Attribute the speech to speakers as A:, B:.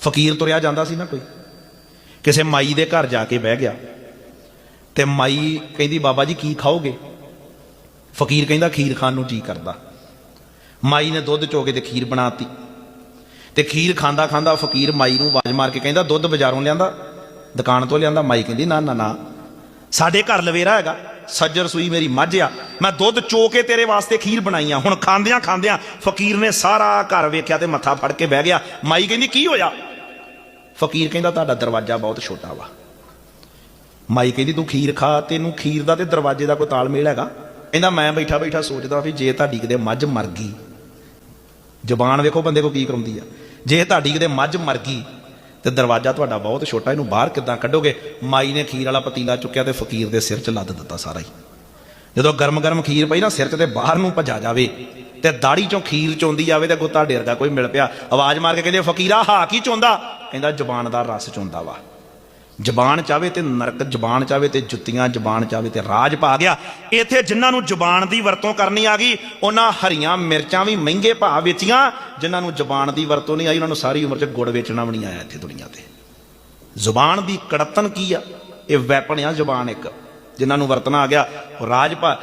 A: ਫਕੀਰ ਤੁਰਿਆ ਜਾਂਦਾ ਸੀ ਨਾ ਕੋਈ। ਕਿਸੇ ਮਾਈ ਦੇ ਘਰ ਜਾ ਕੇ ਬਹਿ ਗਿਆ। ਤੇ ਮਾਈ ਕਹਿੰਦੀ, ਬਾਬਾ ਜੀ, ਕੀ ਖਾਓਗੇ? ਫਕੀਰ ਕਹਿੰਦਾ, ਖੀਰ ਖਾਣ ਨੂੰ ਜੀ ਕਰਦਾ। ਮਾਈ ਨੇ ਦੁੱਧ ਚੋ ਕੇ ਤੇ ਖੀਰ ਬਣਾਤੀ। ਤੇ ਖੀਰ ਖਾਂਦਾ ਖਾਂਦਾ ਫਕੀਰ ਮਾਈ ਨੂੰ ਆਵਾਜ਼ ਮਾਰ ਕੇ ਕਹਿੰਦਾ, ਦੁੱਧ ਬਾਜ਼ਾਰੋਂ ਲਿਆਂਦਾ, ਦੁਕਾਨ ਤੋਂ ਲਿਆਂਦਾ। ਮਾਈ ਕਹਿੰਦੀ, ਨਾ ਨਾ ਨਾ, ਸਾਡੇ ਘਰ ਲਵੇਰਾ ਹੈਗਾ। ਸੱਜਰ ਸੂਈ ਮੇਰੀ ਮੱਝ ਆ। ਮੈਂ ਦੁੱਧ ਚੋ ਕੇ ਤੇਰੇ ਵਾਸਤੇ ਖੀਰ ਬਣਾਈ ਆ। ਹੁਣ ਖਾਂਦਿਆਂ ਖਾਂਦਿਆਂ ਫਕੀਰ ਨੇ ਸਾਰਾ ਘਰ ਵੇਖਿਆ ਤੇ ਮੱਥਾ ਫੜ ਕੇ ਬਹਿ ਗਿਆ। ਮਾਈ ਕਹਿੰਦੀ, ਕੀ ਹੋਇਆ? ਫਕੀਰ ਕਹਿੰਦਾ ਤੁਹਾਡਾ ਦਰਵਾਜ਼ਾ ਬਹੁਤ ਛੋਟਾ ਵਾ। ਮਾਈ ਕਹਿੰਦੀ, ਤੂੰ ਖੀਰ ਖਾ, ਤੈਨੂੰ ਖੀਰ ਦਾ ਤੇ ਦਰਵਾਜ਼ੇ ਦਾ ਕੋਈ ਤਾਲਮੇਲ ਹੈਗਾ? ਕਹਿੰਦਾ, ਮੈਂ ਬੈਠਾ ਬੈਠਾ ਸੋਚਦਾ ਵੀ ਜੇ ਤੁਹਾਡੀ ਕਿਤੇ ਮੱਝ ਮਰ ਗਈ, ਜ਼ਬਾਨ ਵੇਖੋ ਬੰਦੇ ਕੋ ਕੀ ਕਰਾਉਂਦੀ ਆ। ਜੇ ਤੁਹਾਡੀ ਕਿਤੇ ਮੱਝ ਮਰ ਗਈ ਤੇ ਦਰਵਾਜ਼ਾ ਤੁਹਾਡਾ ਬਹੁਤ ਛੋਟਾ, ਇਹਨੂੰ ਬਾਹਰ ਕਿੱਦਾਂ ਕੱਢੋਗੇ? ਮਾਈ ਨੇ ਖੀਰ ਵਾਲਾ ਪਤੀਲਾ ਚੁੱਕਿਆ ਤੇ ਫਕੀਰ ਦੇ ਸਿਰ 'ਚ ਲੱਦ ਦਿੱਤਾ ਸਾਰਾ ਹੀ। ਜਦੋਂ ਗਰਮ ਗਰਮ ਖੀਰ ਪਈ ਨਾ ਸਿਰ 'ਚ ਤੇ ਬਾਹਰ ਨੂੰ ਭਜਾ ਜਾਵੇ ਤੇ ਦਾੜੀ 'ਚੋਂ ਖੀਰ ਚੋਂਦੀ ਜਾਵੇ ਤੇ ਗੁੱਤਾ ਡੇਰਗਾ ਕੋਈ ਮਿਲ ਪਿਆ। ਆਵਾਜ਼ ਮਾਰ ਕੇ ਕਹਿੰਦੇ, ਫਕੀਰਾ, ਹਾ, ਕੀ ਚੋਂਦਾ? ਕਹਿੰਦਾ ਜ਼ਬਾਨ ਦਾ ਰਸ ਚੋਂਦਾ ਵਾ। ਜ਼ਬਾਨ ਚਾਵੇ ਤੇ ਨਰਕ, ਜ਼ਬਾਨ ਚਾਵੇ ਤੇ ਜੁੱਤੀਆਂ, ਜ਼ਬਾਨ ਚਾਵੇ ਤੇ ਰਾਜ ਪਾ ਗਿਆ। ਇੱਥੇ ਜਿਨ੍ਹਾਂ ਨੂੰ ਜ਼ਬਾਨ ਦੀ ਵਰਤੋਂ ਕਰਨੀ ਆ ਗਈ, ਉਹਨਾਂ ਹਰੀਆਂ ਮਿਰਚਾਂ ਵੀ ਮਹਿੰਗੇ ਭਾਅ ਵੇਚੀਆਂ। ਜਿਨ੍ਹਾਂ ਨੂੰ ਜ਼ਬਾਨ ਦੀ ਵਰਤੋਂ ਨਹੀਂ ਆਈ, ਉਹਨਾਂ ਨੂੰ ਸਾਰੀ ਉਮਰ 'ਚ ਗੁੜ ਵੇਚਣਾ ਵੀ ਨਹੀਂ ਆਇਆ ਇੱਥੇ ਦੁਨੀਆ ਤੇ। ਜ਼ੁਬਾਨ ਦੀ ਕੜਤਨ ਕੀ ਆ? ਇਹ ਵੈਪਨ ਆ ਜ਼ੁਬਾਨ ਇੱਕ, ਜਿਨ੍ਹਾਂ ਨੂੰ ਵਰਤਣਾ ਆ ਗਿਆ। ਰਾਜ ਭਾ